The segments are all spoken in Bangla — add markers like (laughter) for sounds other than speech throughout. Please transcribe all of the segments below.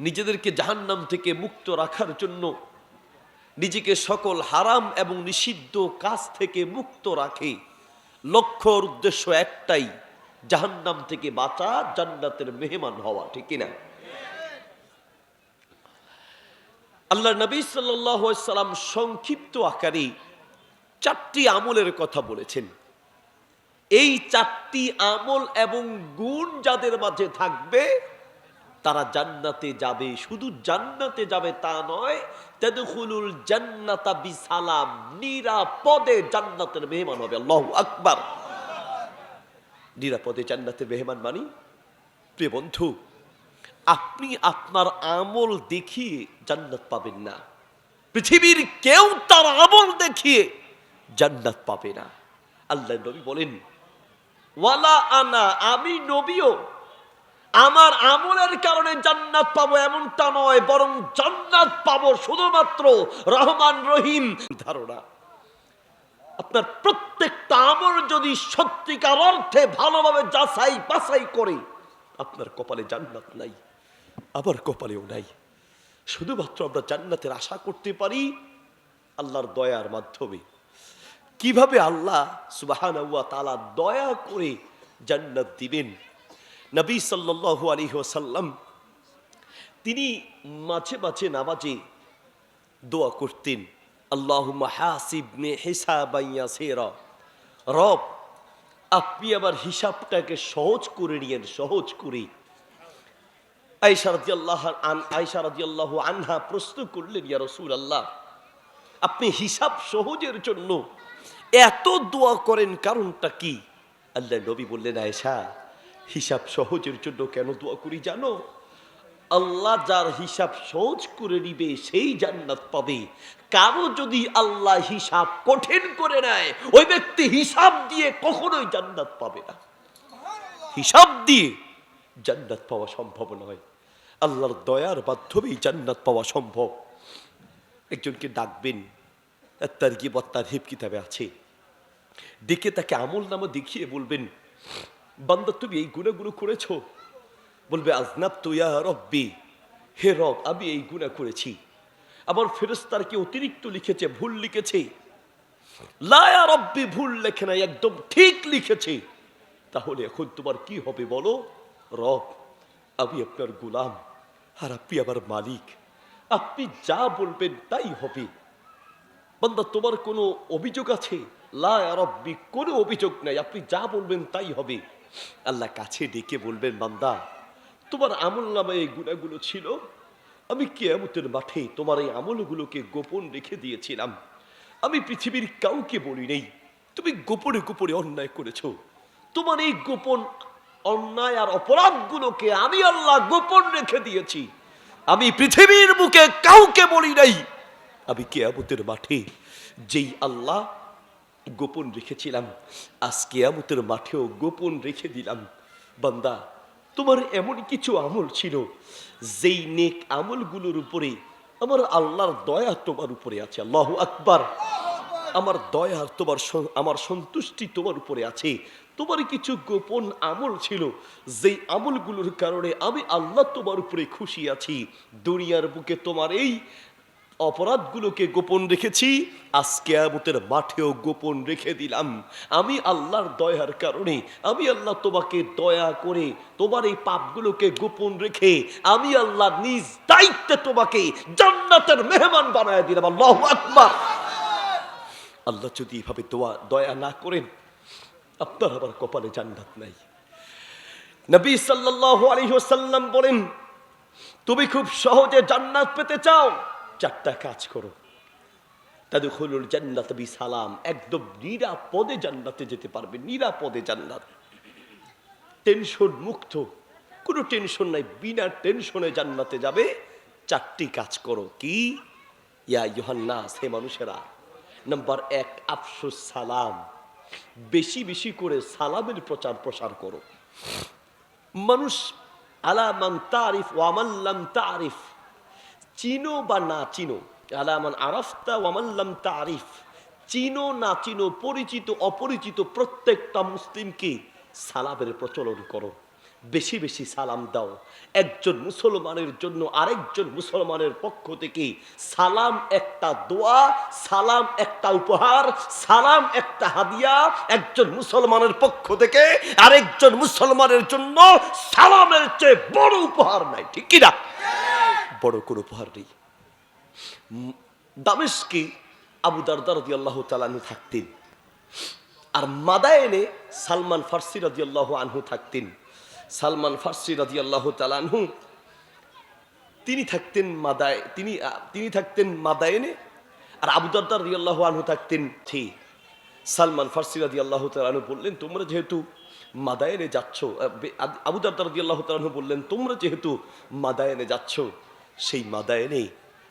নিজেদেরকে জাহান্নাম থেকে মুক্ত রাখার জন্য নিজেকে সকল হারাম এবং নিষিদ্ধ কাজ থেকে মুক্ত রাখে। লক্ষ্যর উদ্দেশ্য একটাই, জাহান্নাম থেকে বাঁচা, জান্নাতের মেহমান হওয়া, ঠিক কিনা? আল্লাহ নবী সাল্লাম সংক্ষিপ্ত আকারে চারটি আমলের কথা বলেছেন। এই চারটি আমল এবং গুণ যাদের মাঝে থাকবে তারা জান্নাতে যাবে। শুধু জান্নাতে যাবে তা নয়, তেদখুলুল জান্নাতা বিসালাম, নিরাপদে জান্নাতের মেহমান হবে। আল্লাহু আকবার। নিরাপদে জান্নাতের মেহমান মানি? প্রিয় বন্ধু, আপনি আপনার আমল দেখিয়ে জান্নাত পাবেন না। পৃথিবীর কেউ তার আমল দেখিয়ে জান্নাত পাবে না। আল্লাহ নবী বলেন, ওয়ালা আনা, আমি নবীও আমার আমলের কারণে জান্নাত পাবো এমনটা নয়, বরং জান্নাত পাবো শুধুমাত্র রহমান রহিম। ধারণা, আপনার প্রত্যেকটা আমল যদি সত্যিকার অর্থে ভালোভাবে যাচাই বাছাই করে, আপনার কপালে জান্নাত নাই আবার কপালেও নাই। শুধুমাত্র আমরা জান্নাতের আশা করতে পারি আল্লাহর দয়ার মাধ্যমে। কীভাবে আল্লাহ সুবাহান তালা দয়া করে জান্নাত দিবেন? নবী সাল্লাল্লাহু আলাইহি ওয়াসাল্লাম, তিনি মাঝে মাঝে নামাজে দোয়া করতেন আল্লাহ হাসিবনে হিসাবাইয়া সেরা রব, আপনি আমার হিসাবটাকে সহজ করে নিয়েন, সহজ করে। আয়সা রাদিয়াল্লাহ আন আয়সা রাদিয়াল্লাহ আনহা প্রশ্ন করলেন, ইয়া আল্লাহ আপনি হিসাব সহজের জন্য এত দোয়া করেন, কারণটা কি? আল্লাহ নবী বললেন আয়সা হিসাব সহজের জন্য কেন দোয়া করি জানো? আল্লাহ যার হিসাব সহজ করে নিবে, সেই জান্নাত পাবে। কারও যদি আল্লাহ হিসাব কঠিন করে নেয়, ওই ব্যক্তি হিসাব দিয়ে কখনোই জান্নাত পাবে না। হিসাব দিয়ে জান্নাত পাওয়া সম্ভব নয়। আল্লাহর দয়ার মাধ্যমেই জান্নাত পাওয়া সম্ভব। একজনকে ডাকবেন, তার কি বত্তার হিপ কিতাবে আছে। ডেকে তাকে আমল নামা দেখিয়ে বলবেন বান্দা তুমি এই গুণাগুলো করেছ? বলবে আজনাব তুইয়া রব্বি। হে রব, আমি এই গুণা করেছি। আবার ফেরেস্তার কি অতিরিক্ত লিখেছে, ভুল লিখেছে। লায়া রব্বি, ভুল লেখে নাই, একদম ঠিক লিখেছে। তাহলে এখন তোমার কি হবে বলো? রব, আমি আপনার গোলাম আর আপনি আমার মালিক। আপনি যা বলবেন তাই হবে। বান্দা, তোমার কোনো অভিযোগ আছে? লা ইয়া রব্বি, কোনো অভিযোগ নাই। আপনি যা বলবেন তাই হবে। আল্লাহ কাছে ডেকে বলবেন, বান্দা, তোমার আমল নামে এই গুণাগুলো ছিল। আমি কেয়ামতের মাঠে তোমার এই আমলগুলোকে গোপন রেখে দিয়েছিলাম। আমি পৃথিবীর কাউকে বলি নেই। তুমি গোপনে গোপনে অন্যায় করেছ। তোমার এই গোপন অন্যায় আর অপরাধগুলোকে আমি আল্লাহ গোপন রেখে দিয়েছি। আমি পৃথিবীর বুকে কাউকে বলি নাই। আমি কেয়ামতের মাঠে যেই আল্লাহ গোপন রেখেছিলাম। আজ কেয়ামতের মাঠেও গোপন রেখে দিলাম। বান্দা, তোমার এমন কিছু আমল ছিল, যেই নেক আমলগুলোর উপরে আমার আল্লাহর দয়া তোমার উপরে আছে। আল্লাহ আকবার। আমার দয়া তোমার আমার সন্তুষ্টি তোমার উপরে আছে। তোমার কিছু গোপন আমল ছিল, যেই আমলগুলোর কারণে আমি আল্লাহ তোমার উপরে খুশি আছি। দুনিয়ার বুকে তোমার এই অপরাধগুলোকে গোপন রেখেছি আজকে আমতের মাঠেও গোপন রেখে দিলাম। আমি আল্লাহর দয়ার কারণে, আমি আল্লাহ তোমাকে দয়া করে তোমার এই পাপগুলোকে গোপন রেখে, আমি আল্লাহ নিজ দায়িত্বে তোমাকে জান্নাতের মেহমান বানায় দিলাম। আল্লাহ আকবার। আল্লাহ যদি এভাবে দোয়া, দয়া না করেন, আপনার আবার কপালে জান্নাত নাই। নবী সাল্লাল্লাহু আলাইহি ওয়াসাল্লাম বলেন, তুমি খুব সহজে জান্নাত পেতে চাও? চারটা কাজ করো। তাদখুলুল জান্নাত বি সালাম একদম নিরাপদে জান্নাতে যেতে পারবে, নিরাপদে জান্নাত। টেনশন মুক্ত। কোনো টেনশন নাই, বিনা টেনশনে জান্নাতে যাবে। চারটি কাজ করো। কি? ইয়া ইয়োহান্নাস হে মানুষেরা। নাম্বার এক, আফসুস, সালাম। বেশি বেশি করে সালামের প্রচার প্রসার করো। মানুষ আলামান তারিফ ওয়ামাল্লাম তারিফ। চিনো বা না চিনো? আলামান আরাফতা ওয়ামাল্লাম তারিফ। চিনো, না চিনো, পরিচিত, অপরিচিত প্রত্যেকটা মুসলিমকে সালামের প্রচলন করো। বেশি বেশি সালাম দাও। একজন মুসলমানের জন্য আরেকজন মুসলমানের পক্ষ থেকে সালাম একটা দোয়া, সালাম একটা উপহার, সালাম একটা হাদিয়া একজন মুসলমানের পক্ষ থেকে আরেকজন মুসলমানের জন্য সালামের চেয়ে বড় উপহার নাই। ঠিক কিনা? বড় কোনো উপহার নেই। দামেশকে আবু দারদার রদি আল্লাহ তালানু থাকতেন। আর মাদায়নে সালমান ফার্সি রাদিয়াল্লাহু আনহু থাকতেন। সালমান ফার্সি রাদিয়াল্লাহু তালানহু তিনি থাকতেন মাদায়, তিনি তিনি থাকতেন মাদায়নে আর আবু দারদার রাদিয়াল্লাহু আনহু থাকতেন থি সালমান ফার্সি রাদিয়াল্লাহু তালানহু বললেন, তোমরা যেহেতু মাদায়নে যাচ্ছ আবু দারদার রাদিয়াল্লাহু তালানহু বললেন, তোমরা যেহেতু মাদায়নে যাচ্ছ সেই মাদায়নে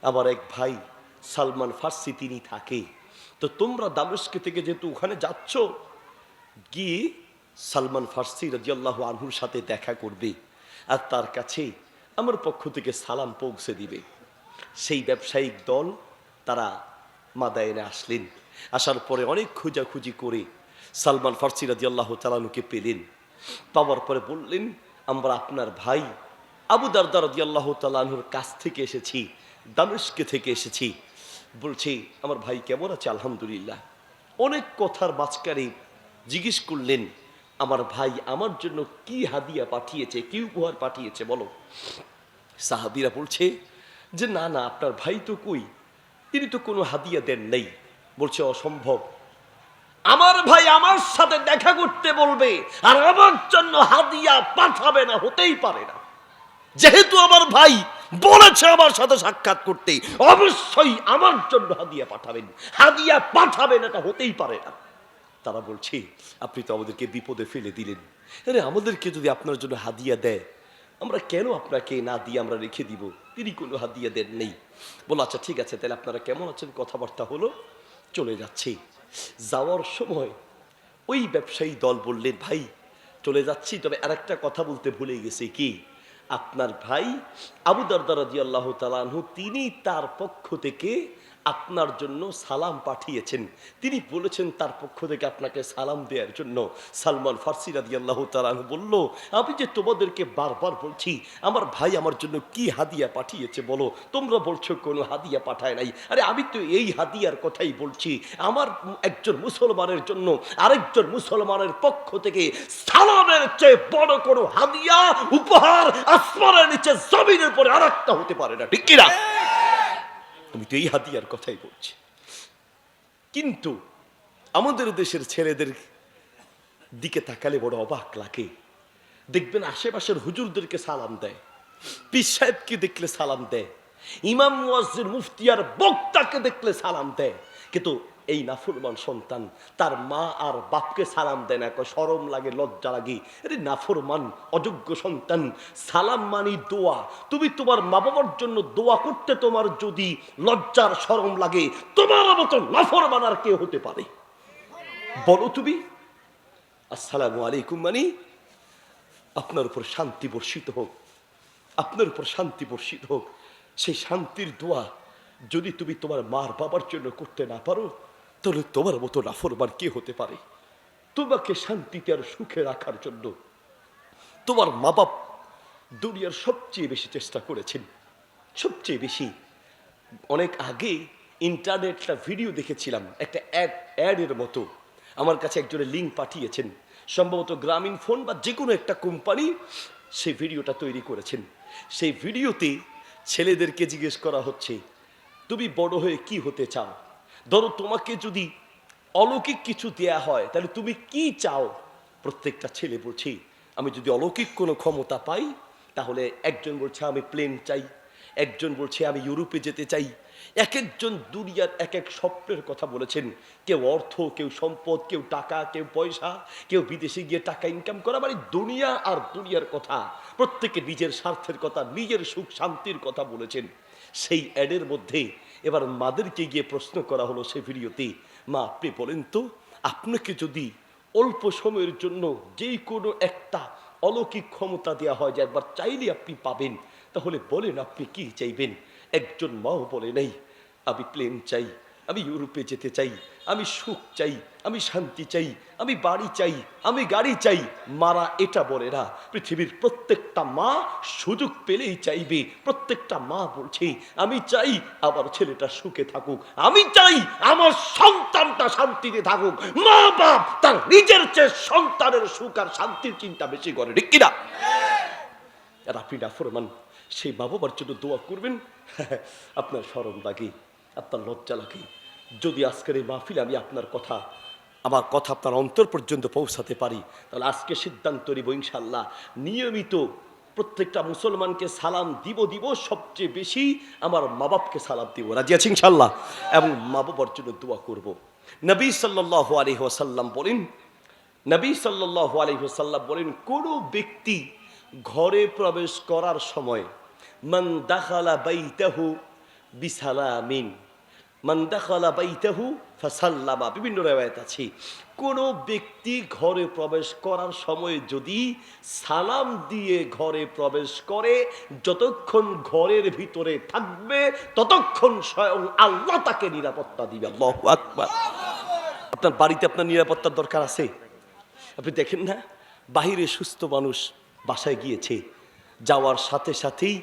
আমার এক ভাই সালমান ফার্সি তিনি থাকে। তো তোমরা দামেস্কে থেকে যেহেতু ওখানে যাচ্ছ, গিয়ে সালমান ফার্সি রাজিয়াল্লাহ আনহুর সাথে দেখা করবে আর তার কাছে আমার পক্ষ থেকে সালাম পৌঁছে দিবে। সেই ব্যবসায়িক দল তারা মাদায়নে আসলেন। আসার পরে অনেক খোঁজাখুঁজি করে সালমান ফার্সি রাজিয়াল্লাহ তালানুকে পেলেন। পাওয়ার পরে বললেন, আমরা আপনার ভাই আবু দারদা রাজিয়াল্লাহ তালানুর কাছ থেকে এসেছি দামেশকে থেকে এসেছি। বলছে, আমার ভাই কেমন আছে? আলহামদুলিল্লাহ। অনেক কথার মাঝখানে জিজ্ঞেস করলেন, আমার ভাই আমার জন্য কি হাদিয়া পাঠিয়েছে, কি উপহার পাঠিয়েছে বলো? সাহাবিরা বলছে, যে না না, আপনার ভাই তো কই? তিনি তো কোনো হাদিয়া দেন নাই। বলছে, অসম্ভব। আমার ভাই আমার সাথে দেখা করতে বলবে, আর আমার জন্য হাদিয়া পাঠাবে না, হতেই পারে না। যেহেতু আমার ভাই বলেছে আমার সাথে সাক্ষাৎ করতে, অবশ্যই আমার জন্য হাদিয়া পাঠাবেন। হাদিয়া পাঠাবেন, এটা হতেই পারে না। তারা বলছে, আপনি তো আমাদেরকে বিপদে ফেলে দিলেন। আরে, আমাদেরকে যদি আপনার জন্য হাদিয়া দেয়, আমরা কেন আপনাকে না দিয়ে আমরা রেখে দিব? তিনি কোনো হাদিয়া দেন নেই। বলো আচ্ছা ঠিক আছে, তাহলে আপনারা কেমন আছেন? কথাবার্তা হলো? চলে যাচ্ছে। যাওয়ার সময় ওই ব্যবসায়ী দল বললেন, ভাই, চলে যাচ্ছি, তবে আরেকটা কথা বলতে ভুলে গেছে কি? আপনার ভাই আবু দরদারদি তিনি তার পক্ষ থেকে আপনার জন্য সালাম পাঠিয়েছেন। তিনি বলেছেন, তার পক্ষ থেকে আপনাকে সালাম দেওয়ার জন্য। সালমান ফার্সি রাদি আল্লাহ তালানহু বলল, আমি যে তোমাদেরকে বারবার বলছি, আমার ভাই আমার জন্য কি হাদিয়া পাঠিয়েছে বলো? তোমরা বলছো কোনো হাদিয়া পাঠায় নাই। আরে আমি তো এই হাদিয়ার কথাই বলছি। আমার একজন মুসলমানের জন্য আরেকজন মুসলমানের পক্ষ থেকে সালামের চেয়ে বড় কোনো হাদিয়া, উপহার আসমানের নিচে জমিনের পরে আর হতে পারে না। ঠিক কিনা? আমি তো এই হাতিয়ার কথাই বলছি। কিন্তু আমাদের দেশের ছেলেদের দিকে তাকালে বড় অবাক লাগে। দেখবেন আশেপাশের হুজুরদেরকে সালাম দেয়। পিস সাহেবকে দেখলে সালাম দেয়। ইমাম মুফতিয়ার বক্তাকে দেখলে সালাম দেয়। কিন্তু এই নাফরমান সন্তান, তার মা আর বাপকে সালাম দেয় না সরম লাগে, লজ্জা লাগে। আরে নাফরমান অযোগ্য সন্তান, সালাম মানি দোয়া। তুমি তোমার মা বাবার জন্য দোয়া করতে তোমার যদি লজ্জার সরম লাগে, তোমার মতো নাফরমান আর কে হতে পারে। বলো তুমি, আসসালামু আলাইকুম মানি, আপনার উপর শান্তি বর্ষিত হোক, আপনার উপর শান্তি বর্ষিত হোক। সেই শান্তির দোয়া যদি তুমি তোমার মার বাবার জন্য করতে না পারো তাহলে তোমার মতো নাফরমান কে হতে পারে? তোমাকে শান্তিতে আর সুখে রাখার জন্য তোমার মা বাপ দুনিয়ার সবচেয়ে বেশি চেষ্টা করেছেন। সবচেয়ে বেশি। অনেক আগে ইন্টারনেটটা ভিডিও দেখেছিলাম, একটা অ্যাড, অ্যাডের মতো। আমার কাছে একজনের লিঙ্ক পাঠিয়েছেন। সম্ভবত গ্রামীণ ফোন বা যে কোনো একটা কোম্পানি সেই ভিডিওটা তৈরি করেছেন। সেই ভিডিওতে ছেলেদেরকে জিজ্ঞেস করা হচ্ছে, তুমি বড় হয়ে কি হতে চাও? ধরো তোমাকে যদি অলৌকিক কিছু দেয়া হয়, তাহলে তুমি কি চাও? প্রত্যেকটা ছেলে বলছি, আমি যদি অলৌকিক কোনো ক্ষমতা পাই, তাহলে একজন বলছে, আমি প্লেন চাই। একজন বলছে, আমি ইউরোপে যেতে চাই। এক একজন দুনিয়ার এক এক স্বপ্নের কথা বলেছেন, কেউ অর্থ, কেউ সম্পদ, কেউ টাকা, কেউ পয়সা, কেউ বিদেশে গিয়ে টাকা ইনকাম করা মানে দুনিয়া আর দুনিয়ার কথা। প্রত্যেকে নিজের স্বার্থের কথা, নিজের সুখ শান্তির কথা বলেছেন। সেই অ্যাডের মধ্যে এবার মাদেরকে গিয়ে প্রশ্ন করা হলো সে ভিডিওতে, মা, আপনি বলেন তো, আপনাকে যদি অল্প সময়ের জন্য যেই কোনো একটা অলৌকিক ক্ষমতা দেওয়া হয় যে একবার চাইলে আপনি পাবেন, তাহলে বলেন আপনি কি চাইবেন? একজন মাও বলে, নাই, আমি প্লেন চাই, আমি ইউরোপে যেতে চাই আমি সুখ চাই, আমি শান্তি চাই, আমি বাড়ি চাই, আমি গাড়ি চাই। মারা এটা বলে না। পৃথিবীর প্রত্যেকটা মা সুযোগ পেলেই চাইবে। প্রত্যেকটা মা বলছে, আমি চাই আমার ছেলেটা সুখে থাকুক। আমি চাই আমার সন্তানটা শান্তিতে থাকুক। মা বাপ তার নিজের চেয়ে সন্তানের সুখ আর শান্তির চিন্তা বেশি করে, ঠিক কিনা? আর আপনি সেই মা বাবার জন্য দোয়া করবেন। (laughs) আপনার স্মরণ লাগে, আপনার লজ্জা লাগে। যদি আজকের এই মাহফিলে আমি আপনার কথা, আমার কথা আপনার অন্তর পর্যন্ত পৌঁছাতে পারি, তাহলে আজকে সিদ্ধান্ত নিব ইনশাল্লাহ নিয়মিত প্রত্যেকটা মুসলমানকে সালাম দিব দিব সবচেয়ে বেশি আমার মা বাপকে সালাম দিব। রাজি আছি ইনশাল্লাহ এবং মা বাবার জন্য দোয়া করব। নবী সাল্লাহ আলী ওসাল্লাম বলেন, নবী সাল্লাহ আলহিহসাল্লাম বলেন, কোনো ব্যক্তি ঘরে প্রবেশ করার সময়, মান দাখালা বাইতাহু বিসালামিন মান দাখালা বাইতাহু ফাসাল্লামা, বিভিন্ন রেওয়ায়ত আছে। কোনো ব্যক্তি ঘরে প্রবেশ করার সময় যদি সালাম দিয়ে ঘরে প্রবেশ করে, যতক্ষণ ঘরের ভিতরে থাকবে, ততক্ষণ স্বয়ং আল্লাহ তাকে নিরাপত্তা দিবে। আপনার বাড়িতে আপনার নিরাপত্তার দরকার আছে? আপনি দেখেন না, বাহিরে সুস্থ মানুষ বাসায় গিয়েছে, যাওয়ার সাথে সাথেই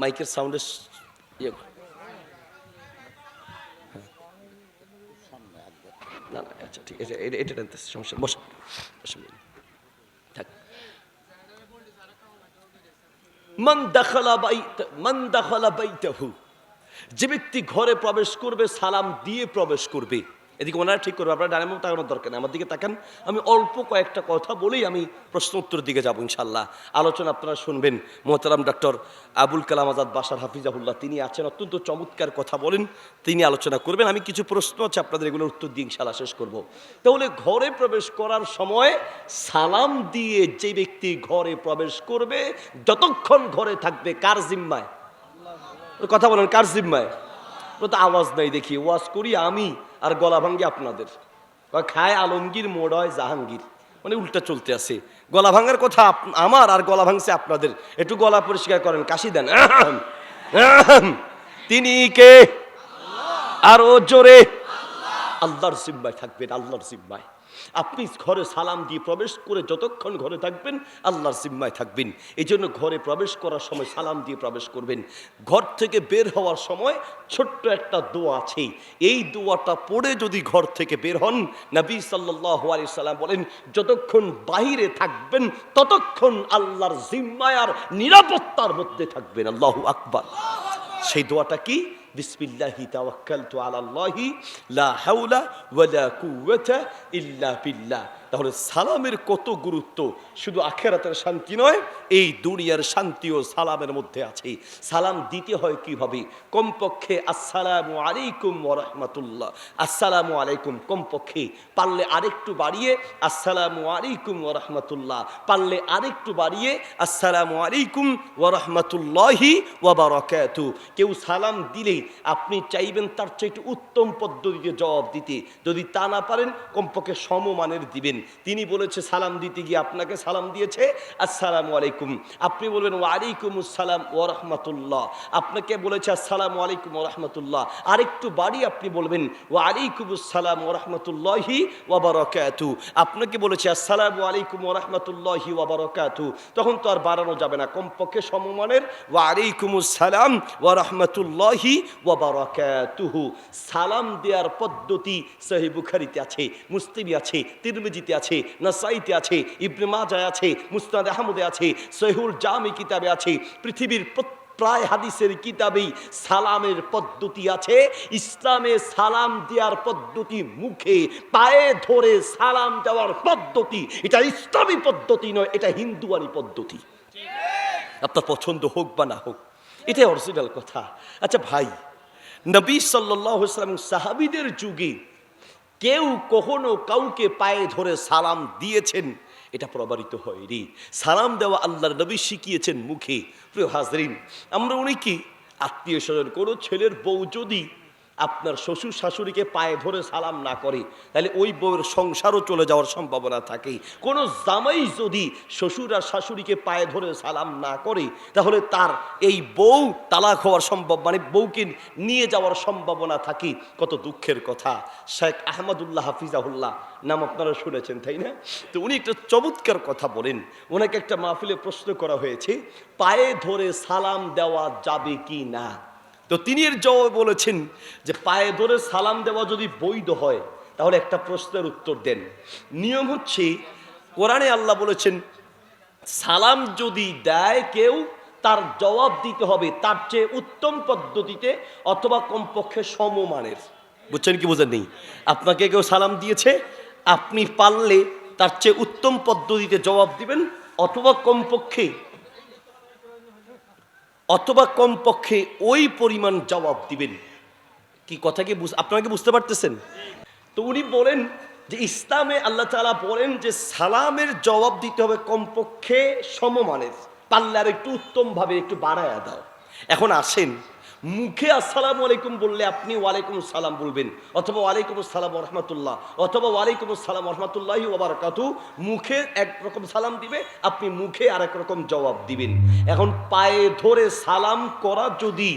মাইকের সাউন্ডের ইয়ে করে। হ্যাঁ। না না আচ্ছা ঠিক আছে, এটা টানতেছে সমস্যা বসে অসুবিধা। থাক। মান মান যে ব্যক্তি ঘরে প্রবেশ করবে, সালাম দিয়ে প্রবেশ করবে। এদিকে ওনারা ঠিক করবে, আপনারা ডানে তাকানোর দরকার নেই। আমার দিকে তাকান। আমি অল্প কয়েকটা কথা বলেই আমি প্রশ্ন উত্তরের দিকে যাব ইনশাল্লাহ আলোচনা আপনারা শুনবেন। মোহতারাম ডক্টর আবুল কালাম আজাদ বাসার হাফিজাহুল্লাহ, তিনি আছেন অত্যন্ত চমৎকার কথা বলেন। তিনি আলোচনা করবেন। আমি কিছু প্রশ্ন আছে, আপনাদের এগুলোর উত্তর দিয়ে ইনশাল্লাহ শেষ করব। তাহলে ঘরে প্রবেশ করার সময় সালাম দিয়ে যে ব্যক্তি ঘরে প্রবেশ করবে, যতক্ষণ ঘরে থাকবে, কার জিম্মায়? কথা বলেন, কার জিম্মায়? তো আওয়াজ নাই দেখি, ওয়াজ করি আমি। আর গলা ভাঙ্গি আপনাদের। খায় আলমগীর, মোড় হয় জাহাঙ্গীর। মানে উল্টা চলতে আছে। গলা ভাঙার কথা আমার আর গলা ভাঙছে আপনাদের। একটু গলা পরিষ্কার করেন, কাশি দেন। তিনি কে? আরও জোরে। আল্লাহর জিম্মায় থাকবেন, আল্লাহর জিম্মায়। আপনি ঘরে সালাম দিয়ে প্রবেশ করে যতক্ষণ ঘরে থাকবেন, আল্লাহর জিম্মায় থাকবেন। এই জন্য ঘরে প্রবেশ করার সময় সালাম দিয়ে প্রবেশ করবেন। ঘর থেকে বের হওয়ার সময় ছোট্ট একটা দোয়া আছে। এই দোয়াটা পড়ে যদি ঘর থেকে বের হন, নবী সাল্লাহ আলি সাল্লাম বলেন, যতক্ষণ বাহিরে থাকবেন, ততক্ষণ আল্লাহর জিম্মায় আর নিরাপত্তার মধ্যে থাকবেন। আল্লাহ আকবার। সেই দোয়াটা কি? বিসমিল্লাহি তাওয়াক্কালতু আলাল্লাহি, লা হাওলা ওয়ালা কুওয়াতা ইল্লা বিল্লাহ। তাহলে সালামের কত গুরুত্ব? শুধু আখেরাতের শান্তি নয়, এই দুনিয়ার শান্তিও সালামের মধ্যে আছে। সালাম দিতে হয় কীভাবে? কমপক্ষে আসসালামু আলাইকুম ওয়া রাহমাতুল্লাহ। আসসালামু আলাইকুম কমপক্ষে। পারলে আরেকটু বাড়িয়ে, আসসালামু আলাইকুম ওয়া রাহমাতুল্লাহ। পারলে আরেকটু বাড়িয়ে, আসসালামু আলাইকুম ওয়া রাহমাতুল্লাহি ওয়া বারাকাতু। কেউ সালাম দিলে আপনি চাইবেন তার চেয়ে উত্তম পদ্ধতিতে জবাব দিতে। যদি তা না পারেন, কমপক্ষে সমমানের দিবেন। তিনি বলেছে, সালাম দিতে গিয়ে আপনাকে সালাম দিয়েছে। আসসালামু আলাইকুম। আপনি বলবেন ওয়ালাইকুম আসসালাম ও রহমতুল্লাহ আপনাকে বলেছে, আসসালামু আলাইকুম ও রহমতুল্লাহ আরেকটু বাড়ি আপনি বলবেন ওয়ালাইকুম আসসালাম ও রহমতুল্লাহি ওয়াবারকাতু। আপনাকে বলেছে, আসসালামু আলাইকুম ও রহমতুল্লাহি ওয়াবারকাতু। তখন তো আর বাড়ানো যাবে না। কমপক্ষে সমমানের ওয়ালাইকুম আসসালাম ওয়া রহমতুল্লাহি ওয়াবারকাতুহু। সালাম দেওয়ার পদ্ধতি সহি বুখারিতে আছে, মুসলিমে আছে, তিরমিজিতে আছে, নাসাইতে আছে, ইবনে মাজায় আছে মুস্তাদ আহমদে আছে, সহিহুল জামি কিতাবে আছে, পৃথিবীর প্রায় হাদিসের কিতাবেই সালামের পদ্ধতি আছে, ইসলামে সালাম দেওয়ার পদ্ধতি মুখে, পায়ে ধরে সালাম দেওয়ার পদ্ধতি, এটা ইসলামী পদ্ধতি নয়, এটা হিন্দুয়ানি পদ্ধতি। আপনার পছন্দ হোক বা না হোক এটাই অরিজিনাল কথা। আচ্ছা ভাই, নবী সাল্লাম সাহাবিদের যুগে কেউ কখনো কাউকে পায়ে ধরে সালাম দিয়েছেন? এটা প্রবাহিত হয়নি। সালাম দেওয়া আল্লাহর নবী শিখিয়েছেন মুখে। প্রিয় হাজরিন, আমরা অনেকেই আত্মীয় স্বজন, কোনো ছেলের বউ যদি আপনার শ্বশুর শাশুড়িকে পায়ে ধরে সালাম না করে, তাহলে ওই বউয়ের সংসারও চলে যাওয়ার সম্ভাবনা থাকে কোনো জামাই যদি শ্বশুর আর শাশুড়িকে পায়ে ধরে সালাম না করে, তাহলে তার এই বউ তালাক হওয়ার সম্ভব মানে বউকে নিয়ে যাওয়ার সম্ভাবনা থাকে। কত দুঃখের কথা। শেখ আহমদুল্লাহ হাফিজাহুল্লাহ নাম আপনারা শুনেছেন, তাই না? তো উনি একটা চমৎকার কথা বলেন। ওনাকে একটা মাহফিলে প্রশ্ন করা হয়েছে, পায়ে ধরে সালাম দেওয়া যাবে কি না? তো তিনি এর জবাবে বলেছেন যে পায়ে ধরে সালাম দেওয়া যদি বৈধ হয়, তাহলে একটা প্রশ্নের উত্তর দেন। নিয়ম হচ্ছে, কোরআনে আল্লাহ বলেছেন, সালাম যদি দেয় কেউ, তার জবাব দিতে হবে তার চেয়ে উত্তম পদ্ধতিতে অথবা কমপক্ষে সমমানের। বুঝছেন কি বোঝেন নেই আপনাকে কেউ সালাম দিয়েছে, আপনি পারলে তার চেয়ে উত্তম পদ্ধতিতে জবাব দিবেন, অথবা কমপক্ষে অথবা কমপক্ষে ওই পরিমাণ জবাব দিবেন। কি কথা কি বুঝ- আপনারা কি বুঝতে পারতেছেন? তো উনি বলেন যে ইসলামে আল্লাহ তালা বলেন যে সালামের জবাব দিতে হবে কমপক্ষে সমমানের। পারলে আর একটু উত্তমভাবে একটু বাড়ায় দাও। এখন আসেন মুখে আসসালামু আলাইকুম বললে আপনি ওয়ালাইকুম সালাম বলবেন। অথবা ওয়ালাইকুম আসসালাম রহমতুল্লাহ অথবা ওয়ালাইকুম আসসালাম রহমতুল্লাহি ওবারাকাতু মুখে একরকম সালাম দিবে, আপনি মুখে আরেক রকম জবাব দিবেন। এখন পায়ে ধরে সালাম করা যদি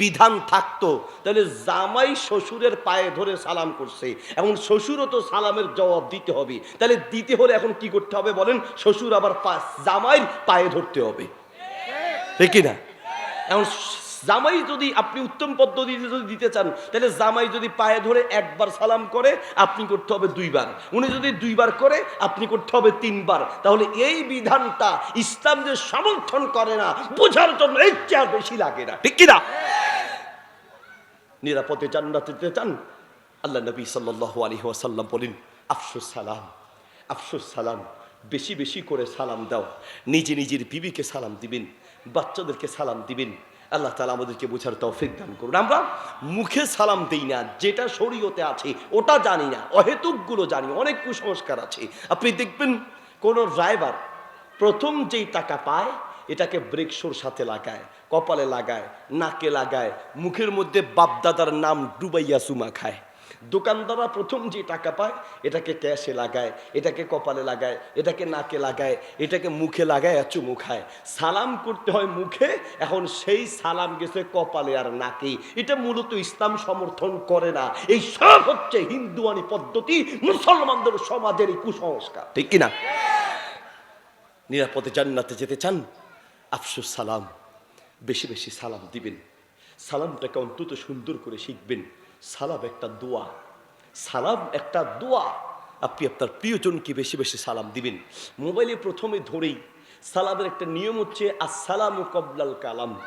বিধান থাকতো, তাহলে জামাই শ্বশুরের পায়ে ধরে সালাম করছে। এখন শ্বশুরও তো সালামের জবাব দিতে হবে। তাহলে দিতে হলে এখন কি করতে হবে বলেন? শ্বশুর আবার জামাইয়ের পায়ে ধরতে হবে। ঠিক না এখন জামাই যদি আপনি উত্তম পদ্ধতিতে যদি দিতে চান, তাহলে জামাই যদি পায়ে ধরে একবার সালাম করে, আপনি করতে হবে দুইবার। উনি যদি দুইবার করে, আপনি করতে হবে তিনবার। তাহলে এই বিধানটা ইসলাম যে সমর্থন করে না, বোঝার জন্য এর চেয়ে আর বেশি লাগে না। ঠিক কিনা? নিরাপদে যেতে চান? আল্লাহ নবী সাল্লাহ আলী ওয়াসাল্লাম বলেন, আফসুস সালাম আফসুস সালাম, বেশি বেশি করে সালাম দাও। নিজে নিজের বিবিকে সালাম দিবেন, বাচ্চাদেরকে সালাম দিবেন আল্লাহ তালা আমাদেরকে বোঝার তৌফিক দান করুন। আমরা মুখে সালাম দিই না, যেটা শরীয়তে আছে ওটা জানি না, অহেতুকগুলো জানি, অনেক কুসংস্কার আছে। আপনি দেখবেন কোন ড্রাইভার প্রথম যেই টাকা পায়, এটাকে ব্রেকশোর সাথে লাগায়, কপালে লাগায়, নাকে লাগায়, মুখের মধ্যে বাপদাদার নাম ডুবাইয়া সুমা খায়। দোকানদাররা প্রথম যে টাকা পায়, এটাকে ক্যাশে লাগায়, এটাকে কপালে লাগায়, এটাকে নাকে লাগায়, এটাকে মুখে লাগায় আর চুমু খায়। সালাম করতে হয় মুখে, এখন সেই সালাম গেছে কপালে আর নাকে। এটা মূলত ইসলাম সমর্থন করে না। এই সব হচ্ছে হিন্দুয়ানি পদ্ধতি, মুসলমানদের সমাজের কুসংস্কার। ঠিক কিনা? নিরাপদে জান্নাতে যেতে চান? আফসুস সালাম। বেশি বেশি সালাম দিবেন। সালামটাকে অন্তত সুন্দর করে শিখবেন। সালাম একটা দোয়া। সালাম একটা দোয়া। আপনি আপনার প্রিয়জনকে বেশি বেশি সালাম দিবেন। মোবাইলে প্রথমে ধরেই সালামের একটা নিয়ম হচ্ছে, আসসালাম কবলাল কালাম।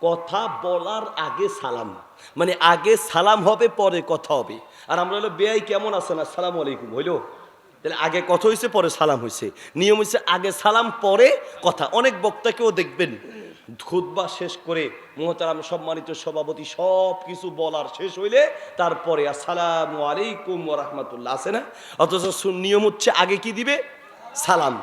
কথা বলার আগে সালাম। মানে আগে সালাম হবে, পরে কথা হবে। আর আমরা হলো, বেআই কেমন আছেন? আসসালামু আলাইকুম। হইল? তাহলে আগে কথা হয়েছে পরে সালাম হয়েছে নিয়ম হয়েছে আগে সালাম, পরে কথা। অনেক বক্তাকেও দেখবেন। খুতবা শেষ করে মোহতারাম সম্মানিত সভাপতি সব কিছু বলার শেষ হইলে তারপরে আসসালামু আলাইকুম রহমতুল্লাহ, আছে না? অথচ নিয়ম হচ্ছে আগে কি দিবে? সালাম।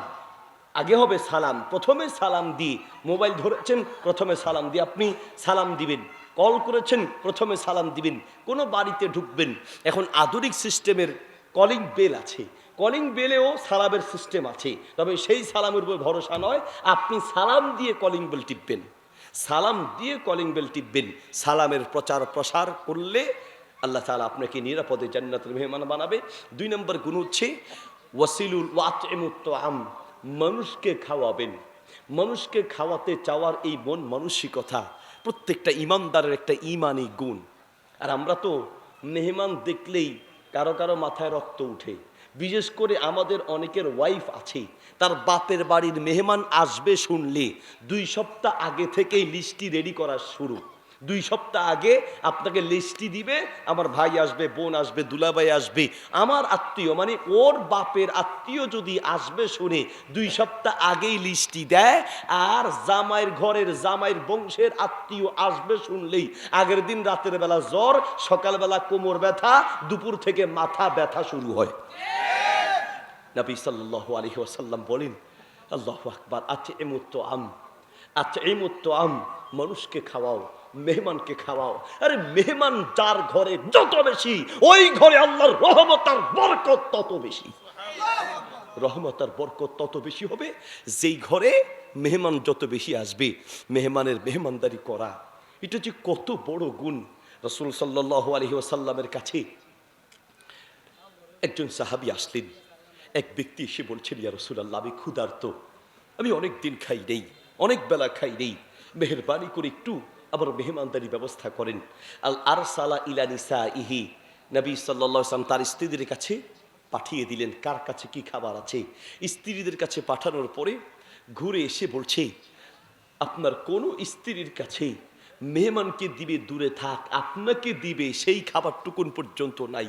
আগে হবে সালাম। প্রথমে সালাম দিয়ে মোবাইল ধরেছেন, প্রথমে সালাম দিয়ে আপনি সালাম দিবেন। কল করেছেন, প্রথমে সালাম দিবেন। কোনো বাড়িতে ঢুকবেন। এখন আধুনিক সিস্টেমের কলিং বেল আছে। কলিং বেলেও সালামের সিস্টেম আছে। তবে সেই সালামের উপর ভরসা নয়, আপনি সালাম দিয়ে কলিং বেল টিপবেন। সালাম দিয়ে কলিং বেল টিপবেন। সালামের প্রচার প্রসার করলে আল্লাহ তাআলা আপনাকে নিরাপদে জান্নাতের মেহমান বানাবে। দুই নম্বর গুণ হচ্ছে ওয়াসিলুল ওয়াতএমুত আম মানুষকে খাওয়াবেন। মানুষকে খাওয়াতে চাওয়ার এই মন মানসিকতা প্রত্যেকটা ইমানদারের একটা ইমানি গুণ। আর আমরা তো মেহমান দেখলেই কারও কারও মাথায় রক্ত উঠে। বিশেষ করে আমাদের অনেকের ওয়াইফ আছে, তার বাপের বাড়ির মেহমান আসবে শুনলে দুই সপ্তাহ আগে থেকেই লিস্টটি রেডি করা শুরু। দুই সপ্তাহ আগে আপনাকে লিস্টটি দিবে, আমার ভাই আসবে, বোন আসবে, দুলাভাই আসবে। আমার আত্মীয় মানে ওর বাপের আত্মীয় যদি আসবে শুনে, দুই সপ্তাহ আগেই লিস্টটি দেয়, আর জামাইয়ের ঘরের, জামাইয়ের বংশের আত্মীয় আসবে শুনলেই, আগের দিন রাতের বেলা জ্বর, সকালবেলা কোমর ব্যথা, দুপুর থেকে মাথা ব্যথা শুরু হয়। নবী সাল্লাল্লাহু আলাইহি ওয়াসাল্লাম বলেন, আল্লাহু আকবার আছে এমুত্ত আম আচ্ছা এই মতো আম মানুষকে খাওয়াও মেহমানকে খাওয়াও। আরে মেহমান যার ঘরে যত বেশি, ওই ঘরে আল্লাহর রহমত আর বরকত তত বেশি। রহমত আর বরকত তত বেশি হবে, যেই ঘরে মেহমান যত বেশি আসবে, মেহমানের মেহমানদারি করা। এটা যে কত বড় গুণ। রসুল সাল্লাহ আলহি ওয়াসাল্লামের কাছে একজন সাহাবি আসলেন। এক ব্যক্তি এসে বলছেন, ইয়া রসুলাল্লাহ, আমি ক্ষুধার্ত। আমি অনেক দিন খাই নেই, অনেক বেলা খাই নেই। মেহরবানি করে একটু আবার মেহমানদারি ব্যবস্থা করেন। আল আর সালা ইলানিসা ইহি নবী সাল্লা তার স্ত্রীদের কাছে পাঠিয়ে দিলেন, কার কাছে কি খাবার আছে? স্ত্রীদের কাছে পাঠানোর পরে ঘুরে এসে বলছে, আপনার কোনো স্ত্রীর কাছে মেহমানকে দিবে দূরে থাক, আপনাকে দিবে সেই খাবারটুকুন পর্যন্ত নাই।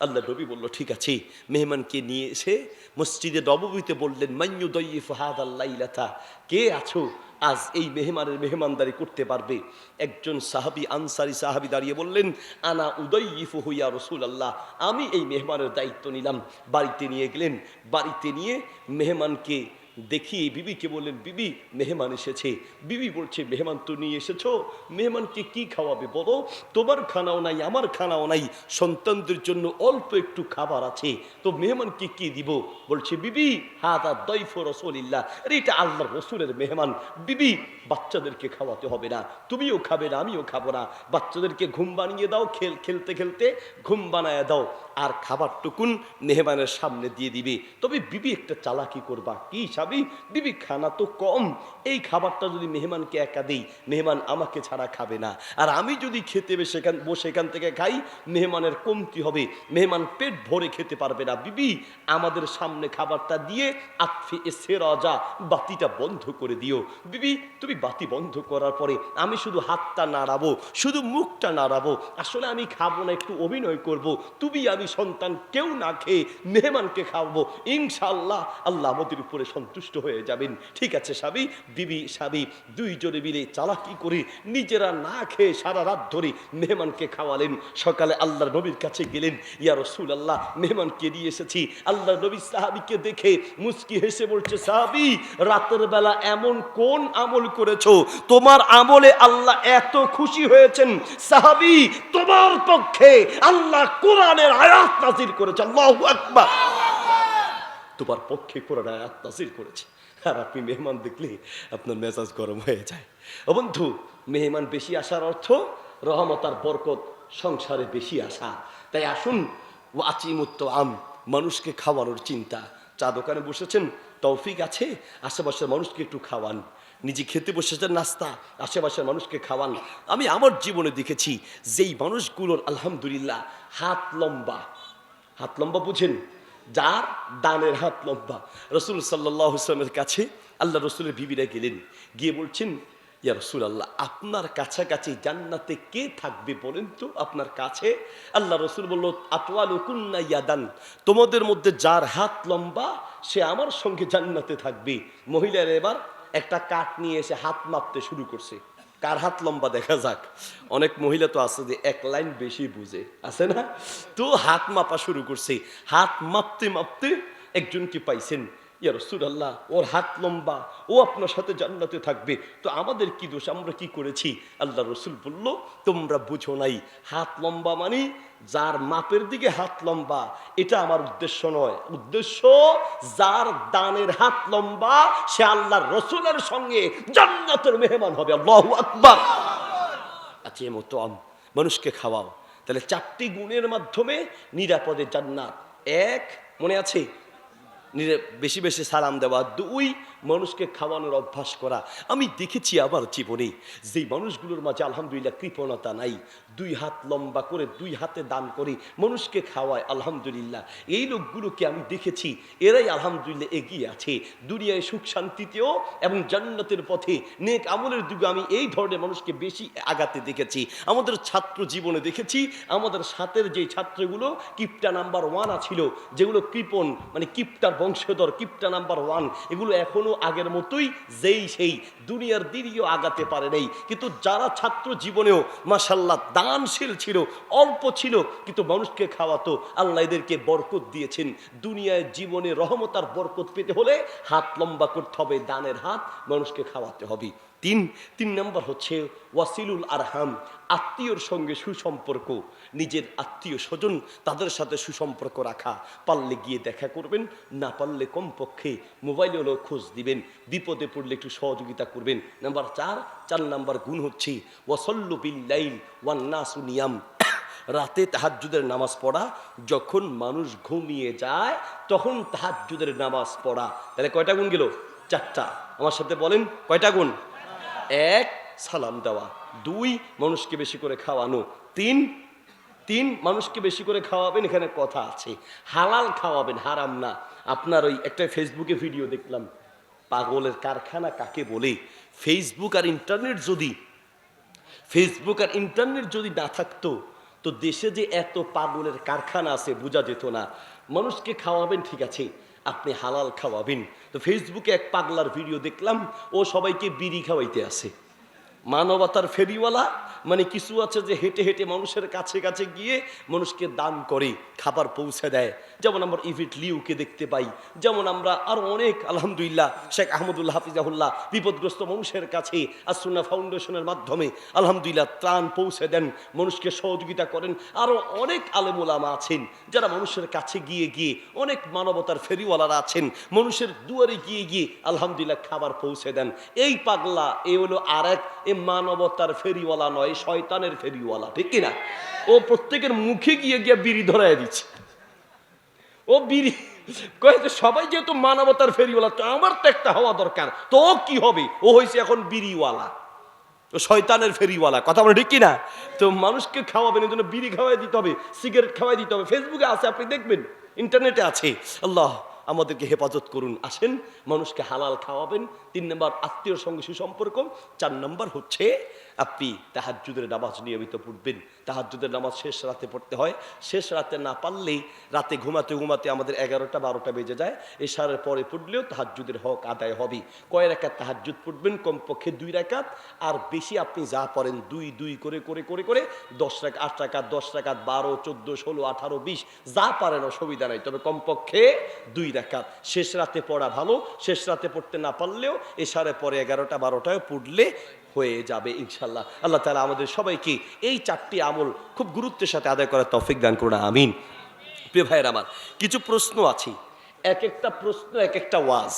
আল্লাহ নবী বলল, ঠিক আছে। মেহমানকে নিয়ে এসে মসজিদে নবমীতে বললেন মাইয়ু দইয়ে ফাহাদ আল্লাহ কে আছো? আজ এই মেহমানের মেহমানদারি করতে পারবে। একজন সাহাবি, আনসারি সাহাবি দাঁড়িয়ে বললেন, আনা উদয়ীফু হইয়া রসুল আল্লাহ আমি এই মেহমানের দায়িত্ব নিলাম। বাড়িতে নিয়ে গেলেন। বাড়িতে নিয়ে মেহমানকে দেখিয়ে বিবিকে বললেন, বিবি, মেহমান এসেছে। বিবি বলছে, মেহমান তো নিয়ে এসেছ? মেহমানকে কি খাওয়াবে বলো? তোমার খানাও নাই, আমার খানাও নাই। সন্তানদের জন্য অল্প একটু খাবার আছে। তো মেহমানকে কি দিব? বলছে, বিবি হাতা দৈফ রসুলিল্লাহ। আরে, এটা আল্লাহর রসুলের মেহমান। বিবি, বাচ্চাদেরকে খাওয়াতে হবে না। তুমিও খাবে না, আমিও খাব না। বাচ্চাদেরকে ঘুম বানিয়ে দাও, খেল, খেলতে খেলতে ঘুম বানায় দাও। আর খাবারটুকুন মেহমানের সামনে দিয়ে দিবে। তবে বিবি একটা চালাকি করবা। কি সাবি? বিবি, খানা তো কম। এই খাবারটা যদি মেহমানকে একা দেই, মেহমান আমাকে ছাড়া খাবে না। আর আমি যদি খেতে সেখান, বসে এখান থেকে খাই, মেহমানের কমতি হবে। মেহমান পেট ভরে খেতে পারবে না। বিবি, আমাদের সামনে খাবারটা দিয়ে আতফি এসে রাজা বাতিটা বন্ধ করে দিও। বিবি, তুমি বাতি বন্ধ করার পরে আমি শুধু হাতটা নাড়াবো, শুধু মুখটা নাড়াবো। আসলে আমি খাব না, একটু অভিনয় করব। তুমি আমি সন্তান কেউ না খেয়ে মেহমানকে খাওয়াবো, ইনশাআল্লাহ আল্লাহ আমাদের উপরে সন্তুষ্ট হয়ে যাবেন। ঠিক আছে সাবি বিবি সাবি দুইজনে মিলে চালাকি করে নিজেরা না খেয়ে সারা রাত ধরে মেহমানকে খাওয়ালেন। সকালে আল্লাহর নবীর কাছে গেলেন, ইয়া রসুল আল্লাহ মেহমানকে নিয়ে এসেছি। আল্লাহ নবী সাহাবিকে দেখে মুস্কি হেসে বলছে, সাহাবি, রাতের বেলা এমন কোন আমল করেছ? তোমার আমলে আল্লাহ এত খুশি হয়েছেন। সাহাবি, তোমার পক্ষে আল্লাহ কোরআনের আয়াত নাজির করেছে, আল্লাহু আকবার। তোমার পক্ষে কোরআন আয়াত নাজির করেছে। আর আপনি মেহমান দেখলে আপনার মেজাজ গরম হয়ে যায়। ও বন্ধু, মেহমান বেশি আসার অর্থ রহমত আর বরকত সংসারে বেশি আসা। তাই আসুন ওয়াচিমুত্ত আম মানুষকে খাওয়ানোর চিন্তা। চা দোকানে বসেছেন, তৌফিক আছে, আশেপাশের মানুষকে একটু খাওয়ান। নিজে খেতে বসেছেন নাস্তা, আশেপাশের মানুষকে খাওয়ান। আমি আমার জীবনে দেখেছি যেই মানুষগুলোর, আলহামদুলিল্লাহ, হাত লম্বা। হাত লম্বা বুঝেন? যার দানের হাত লম্বা। রসুল সাল্লাহ ইসলামের কাছে আল্লাহ রসুলের বিবিরা গেলেন। গিয়ে বলছেন, ইয়া রসুল আল্লাহ আপনার কাছাকাছি জান্নাতে কে থাকবে বলেন তো আপনার কাছে? আল্লাহ রসুল বলল আতওয়াল কুন্না ইয়াদান, তোমাদের মধ্যে যার হাত লম্বা, সে আমার সঙ্গে জান্নাতে থাকবে। মহিলার এবার একটা কাঠ নিয়ে এসে হাত মাপতে শুরু করছে। কার হাত লম্বা দেখা যাক। অনেক মহিলা তো আছে যে এক লাইন বেশি বুঝে। আছে না? তো হাত মাপা শুরু করছে। হাত মাপতে মাপতে একজন কি পাইছেন? ইয়া ওর হাত লম্বা, ও আপনার সাথে জান্নাতে থাকবে। তো আমাদের কি দোষ? আমরা কি করেছি? আল্লাহ রসুল বলল, তোমরা বুঝো নাই, হাত লম্বা মানে যার মাপের দিকে হাত লম্বা, এটা আমার উদ্দেশ্য নয়। উদ্দেশ্য, যার দানের হাত লম্বা, সে আল্লাহর রসুলের সঙ্গে জান্নাতের মেহমান হবে। আল্লাহ আকবার! আচ্ছা মতো মানুষকে খাওয়াও। তাহলে চারটি গুণের মাধ্যমে নিরাপদে জান্নাত। এক, মনে আছে? বেশি বেশি সালাম দেওয়া, দুই মানুষকে খাওয়ানোর অভ্যাস করা। আমি দেখেছি আবার জীবনে, যেই মানুষগুলোর মাঝে আলহামদুলিল্লাহ কৃপণতা নাই দুই হাত লম্বা করে দুই হাতে দান করে মানুষকে খাওয়ায়, আলহামদুলিল্লাহ। এই লোকগুলোকে আমি দেখেছি, এরাই আলহামদুলিল্লাহ এগিয়ে আছে। দুনিয়ায় সুখ শান্তিতেও এবং জান্নাতের পথে নেক আমলের যুগে আমি এই ধরনের মানুষকে বেশি আগাতে দেখেছি। আমাদের ছাত্র জীবনে দেখেছি, আমাদের সাথের যে ছাত্রগুলো কিপটা নাম্বার ওয়ান ছিল যেগুলো কৃপন মানে কিপটার বংশধর, কিপটা নাম্বার ওয়ান এগুলো এখনও আগের মতোই যেই সেই, দুনিয়ার দিনও আগাতে পারে নাই। কিন্তু যারা ছাত্র জীবনেও মাসাল্লাহ দানশীল ছিল, অল্প ছিল, কিন্তু মানুষকে খাওয়াতো। আল্লাহ এদেরকে বরকত দিয়েছেন। দুনিয়ায় জীবনে রহমতার বরকত পেতে হলে হাত লম্বা করতে হবে, দানের হাত মানুষকে খাওয়াতে হবে। তিন তিন নম্বর হচ্ছে ওয়াসিলুল আরহাম, আত্মীয়র সঙ্গে সুসম্পর্ক। নিজের আত্মীয় স্বজন তাদের সাথে সুসম্পর্ক রাখা, পারলে গিয়ে দেখা করবেন, না পারলে কমপক্ষে মোবাইল হলেও খোঁজ দিবেন, বিপদে পড়লে একটু সহযোগিতা করবেন। নাম্বার চার চার নাম্বার গুণ হচ্ছে, ওয়াসল্লু বিল্লাইল ওয়ান্নাসু নিয়াম। রাতে তাহাজ্জুদের নামাজ পড়া, যখন মানুষ ঘুমিয়ে যায়, তখন তাহাজ্জুদের নামাজ পড়া। তাহলে কয়টা গুণ গেল? চারটা। আমার সাথে বলেন, কয়টা গুণ? এক, সালাম দেওয়া। দুই, মানুষকে বেশি করে খাওয়ানো। তিন তিন মানুষকে বেশি করে খাওয়াবেন, এখানে কথা আছে। হালাল খাওয়াবেন, হারাম না। আপনার ওই একটা ফেসবুকে ভিডিও দেখলাম, পাগলের কারখানা কাকে বলে? ফেসবুক আর ইন্টারনেট যদি ফেসবুক আর ইন্টারনেট যদি না থাকতো, তো দেশে যে এত পাগলের কারখানা আছে, বোঝা যেত না। মানুষকে খাওয়াবেন, ঠিক আছে, আপনি হালাল খাওয়াবেন। তো ফেসবুকে এক পাগলার ভিডিও দেখলাম, ও সবাইকে বিড়ি খাওয়াইতে আছে মানবতার ফেরিওয়ালা মানে কিছু আছে যে হেঁটে হেঁটে মানুষের কাছে কাছে গিয়ে মানুষকে দান করে, খাবার পৌঁছে দেয়। যেমন আমরা ইভিট লিউকে দেখতে পাই, যেমন আমরা আরও অনেক, আলহামদুলিল্লাহ, শেখ আহমদুল্লাহ হাফিজাহুল্লাহ, বিপদগ্রস্ত মানুষের কাছে আসুনা ফাউন্ডেশনের মাধ্যমে, আলহামদুলিল্লাহ, ত্রাণ পৌঁছে দেন, মানুষকে সহযোগিতা করেন। আরও অনেক আলেমুলামা আছেন, যারা মানুষের কাছে গিয়ে গিয়ে অনেক মানবতার ফেরিওয়ালারা আছেন, মানুষের দুয়ারে গিয়ে গিয়ে আলহামদুলিল্লাহ খাবার পৌঁছে দেন। এই পাগলা, এ হলো আর এক এ মানবতার ফেরিওয়ালা নয়, শয়তানের ফেরিওয়ালা, ঠিক কিনা? ও প্রত্যেকের মুখে গিয়ে গিয়ে বিড়ি ধরাই দিচ্ছে। ও বিড়ি কয়েছে সবাই যেহেতু মানবতার ফেরিওয়ালা, তো আমার তো একটা হওয়া দরকার। তো কি হবে? ও হয়েছে এখন বিড়িওয়ালা। ও শয়তানের ফেরিওয়ালা, কথা বলে ঠিক কিনা? তো মানুষকে খাওয়াবেন, এই জন্য বিড়ি খাওয়াই দিতে হবে, সিগারেট খাওয়াই দিতে হবে। ফেসবুকে আছে, আপনি দেখবেন, ইন্টারনেটে আছে। আল্লাহ আমাদেরকে হেফাজত করুন, আসেন, মানুষকে হালাল খাওয়াবেন। তিন নম্বর, আত্মীয়র সঙ্গে সুসম্পর্ক। চার নম্বর হচ্ছে আপনি তাহাজ্জুদের নামাজ নিয়মিত পড়বেন। তাহাজ্জুদের নামাজ শেষ রাতে পড়তে হয়। শেষ রাতে না পারলেই রাতে ঘুমাতে ঘুমাতে আমাদের এগারোটা, বারোটা বেজে যায়। এশারের পরে পড়লেও তাহাজ্জুদের হক আদায় হবে কয় রাকাত তাহাজ্জুদ পড়বেন? কমপক্ষে দুই রাকাত। আর বেশি আপনি যা পড়েন দুই দুই করে করে করে করে দশ রাখা আট রাকাত, দশ রাকাত, বারো, চোদ্দ, ষোলো, আঠারো, বিশ, যা পারেন অসুবিধা নাই। তবে কমপক্ষে দুই রাকাত। শেষ রাতে পড়া ভালো। শেষ রাতে পড়তে না পারলেও এশারে পরে এগারোটা, বারোটায় পড়লে হয়ে যাবে ইনশাল্লাহ আল্লাহ তালা আমাদের সবাইকে এই চারটি আমল খুব গুরুত্বের সাথে আদায় করার তফিক দান করুন, আমিন। প্রিয় ভাইয়ের আমার, কিছু প্রশ্ন আছে। এক একটা প্রশ্ন, এক একটা ওয়াজ।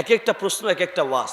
এক একটা প্রশ্ন, এক একটা ওয়াজ।